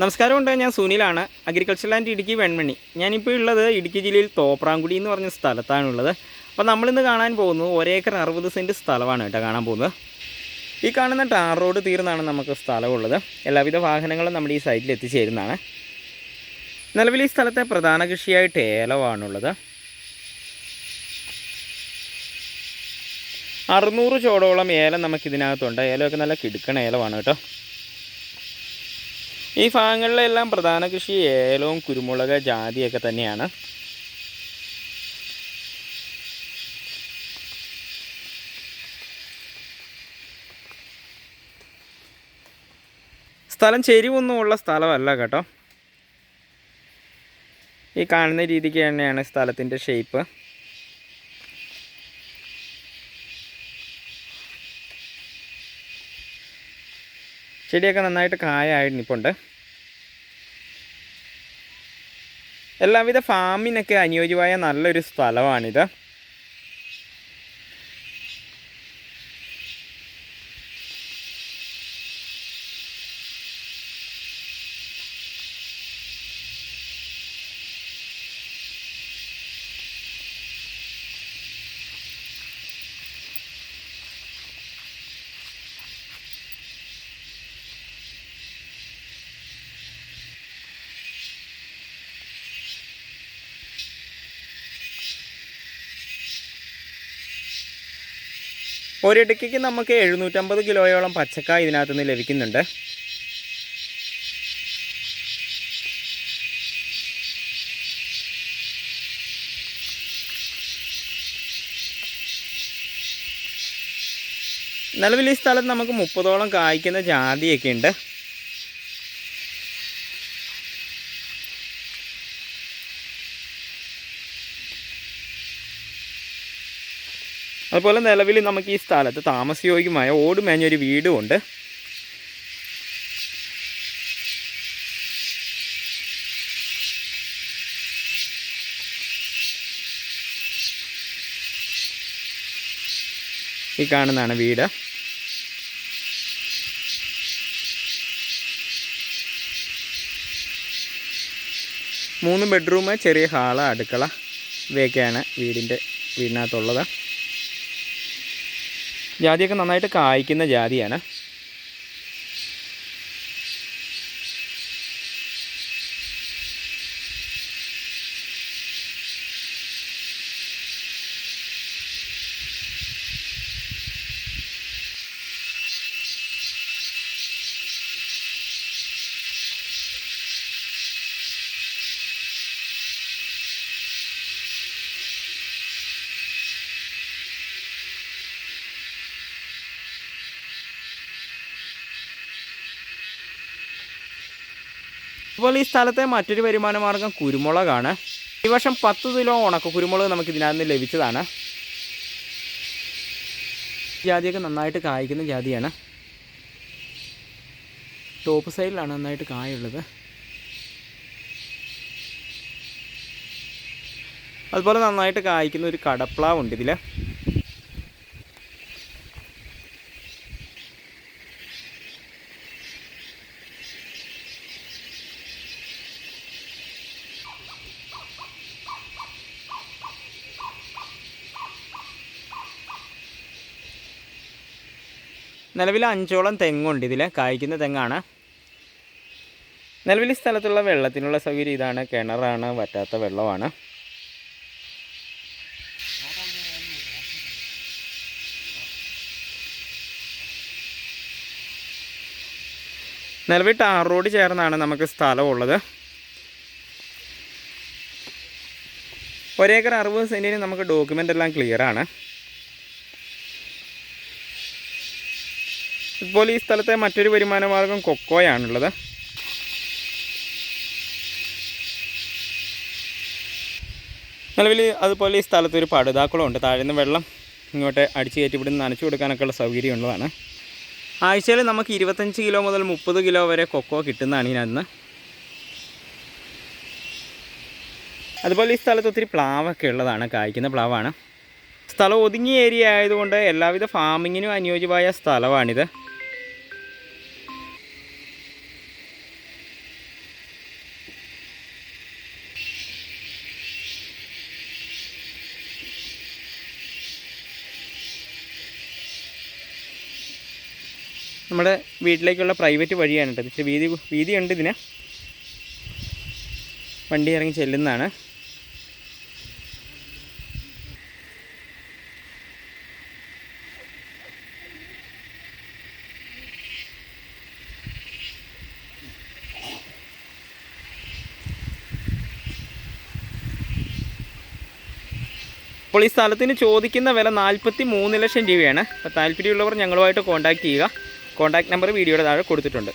നമസ്കാരമുണ്ട് ഞാൻ സുനിലാണ്. Agriculture land Idukki Venmani. ഞാനിപ്പോൾ ഉള്ളത് ഇടുക്കി ജില്ലയിൽ തോപ്രാങ്കുടി എന്ന് പറഞ്ഞ സ്ഥലത്താണുള്ളത്. അപ്പോൾ നമ്മളിന്ന് കാണാൻ പോകുന്നത് ഒരേക്കർ അറുപത് സെന്റ് സ്ഥലമാണ് കേട്ടോ കാണാൻ പോകുന്നത്. ഈ കാണുന്ന ടാർ റോഡ് തീർന്നാണ് നമുക്ക് സ്ഥലമുള്ളത്. എല്ലാവിധ വാഹനങ്ങളും നമ്മുടെ ഈ സൈറ്റിൽ എത്തിച്ചേരുന്നതാണ്. നിലവിൽ ഈ സ്ഥലത്തെ പ്രധാന കൃഷിയായിട്ട് ഏലമാണുള്ളത് അറുന്നൂറ് ചോടോളം ഏലം നമുക്കിതിനകത്തുണ്ട്. ഏലമൊക്കെ നല്ല കിടുക്കണ ഏലമാണ് കേട്ടോ. ഈ ഭാഗങ്ങളിലെല്ലാം പ്രധാന കൃഷി ഏലവും കുരുമുളക് ജാതിയൊക്കെ തന്നെയാണ്. സ്ഥലം ചെരിവൊന്നും ഉള്ള സ്ഥലമല്ല കേട്ടോ. ഈ കാണുന്ന രീതിക്ക് തന്നെയാണ് സ്ഥലത്തിന്റെ ഷേപ്പ് ചെടിയൊക്കെ നന്നായിട്ട് കായായിട്ട് നിൽപ്പുണ്ട് എല്ലാവിധ ഫാമിനൊക്കെ അനുയോജ്യമായ നല്ലൊരു സ്ഥലമാണിത്. ഒരിടയ്ക്ക് നമുക്ക് എഴുന്നൂറ്റമ്പത് കിലോയോളം പച്ചക്കായ ഇതിനകത്ത് നിന്ന് ലഭിക്കുന്നുണ്ട്. നിലവിൽ ഈ സ്ഥലത്ത് നമുക്ക് മുപ്പതോളം കായ്ക്കുന്ന ജാതിയൊക്കെ ഉണ്ട്. അതുപോലെ നിലവിൽ നമുക്ക് ഈ സ്ഥലത്ത് താമസയോഗ്യമായ ഓട് മേഞ്ഞൊരു വീടും ഉണ്ട് ഈ കാണുന്നതാണ് വീട്. മൂന്ന് ബെഡ്റൂം ചെറിയ ഹാൾ അടുക്കള ഇവയൊക്കെയാണ് വീടിന്റെ വീടിനകത്തുള്ളത്. ജാതിയൊക്കെ നന്നായിട്ട് കായ്ക്കുന്ന ജാതിയാണ്. അപ്പോൾ ഈ സ്ഥലത്തെ മറ്റൊരു വരുമാന മാർഗം കുരുമുളകാണ്. ഈ വർഷം പത്ത് കിലോ ഉണക്ക കുരുമുളക് നമുക്ക് ഇതിനകത്ത് നിന്ന് ലഭിച്ചതാണ്. ജാതിയൊക്കെ നന്നായിട്ട് കായ്ക്കുന്ന ജാതിയാണ്. ടോപ്പ് സൈഡിലാണ് നന്നായിട്ട് കായുള്ളത്. അതുപോലെ നന്നായിട്ട് കായ്ക്കുന്ന ഒരു കടപ്ലാവുണ്ട് ഇതിൽ നിലവിൽ അഞ്ചോളം തെങ്ങുണ്ട്. ഇതിൽ കായ്ക്കുന്ന തെങ്ങാണ്. നിലവിൽ സ്ഥലത്തുള്ള വെള്ളത്തിനുള്ള സൗകര്യം ഇതാണ്. കിണറാണ് വറ്റാത്ത വെള്ളമാണ്. നിലവിൽ ടാർ റോഡ് ചേർന്നാണ് നമുക്ക് സ്ഥലമുള്ളത്. ഒരേക്കർ അറുപത് സെന്റിന് നമുക്ക് ഡോക്യുമെന്റ് എല്ലാം ക്ലിയർ ഇപ്പോൾ ഈ സ്ഥലത്തെ മറ്റൊരു വരുമാന മാർഗം കൊക്കോയാണുള്ളത്. നിലവിൽ അതുപോലെ ഈ സ്ഥലത്ത് ഒരു പടുതാക്കുളമുണ്ട്. താഴ്ന്ന വെള്ളം ഇങ്ങോട്ട് അടിച്ചു കയറ്റി ഇവിടെ നനച്ചു കൊടുക്കാനൊക്കെ ഉള്ള സൗകര്യമുള്ളതാണ് ആഴ്ചയിൽ നമുക്ക് ഇരുപത്തഞ്ച് കിലോ മുതൽ മുപ്പത് കിലോ വരെ കൊക്കോ കിട്ടുന്നതാണ് ഇതിനകത്ത്. അതുപോലെ ഈ സ്ഥലത്ത് ഒത്തിരി പ്ലാവൊക്കെ ഉള്ളതാണ് കായ്ക്കുന്ന പ്ലാവാണ്. സ്ഥലം ഒതുങ്ങിയ ഏരിയ ആയതുകൊണ്ട് എല്ലാവിധ ഫാമിങ്ങിനും അനുയോജ്യമായ സ്ഥലമാണിത്. നമ്മുടെ വീട്ടിലേക്കുള്ള പ്രൈവറ്റ് വഴിയാണ് കേട്ടോ ഇച്ചിരി വീതി വീതിയുണ്ട് ഇതിന്. വണ്ടി ഇറങ്ങി ചെല്ലുന്നതാണ്. അപ്പോൾ ഈ സ്ഥലത്തിന് ചോദിക്കുന്ന വില നാൽപ്പത്തി മൂന്ന് ലക്ഷം രൂപയാണ്. അപ്പോൾ താല്പര്യമുള്ളവർ ഞങ്ങളുമായിട്ട് കോൺടാക്റ്റ് ചെയ്യുക. കോൺടാക്ട് നമ്പർ വീഡിയോയുടെ താഴെ കൊടുത്തിട്ടുണ്ട്.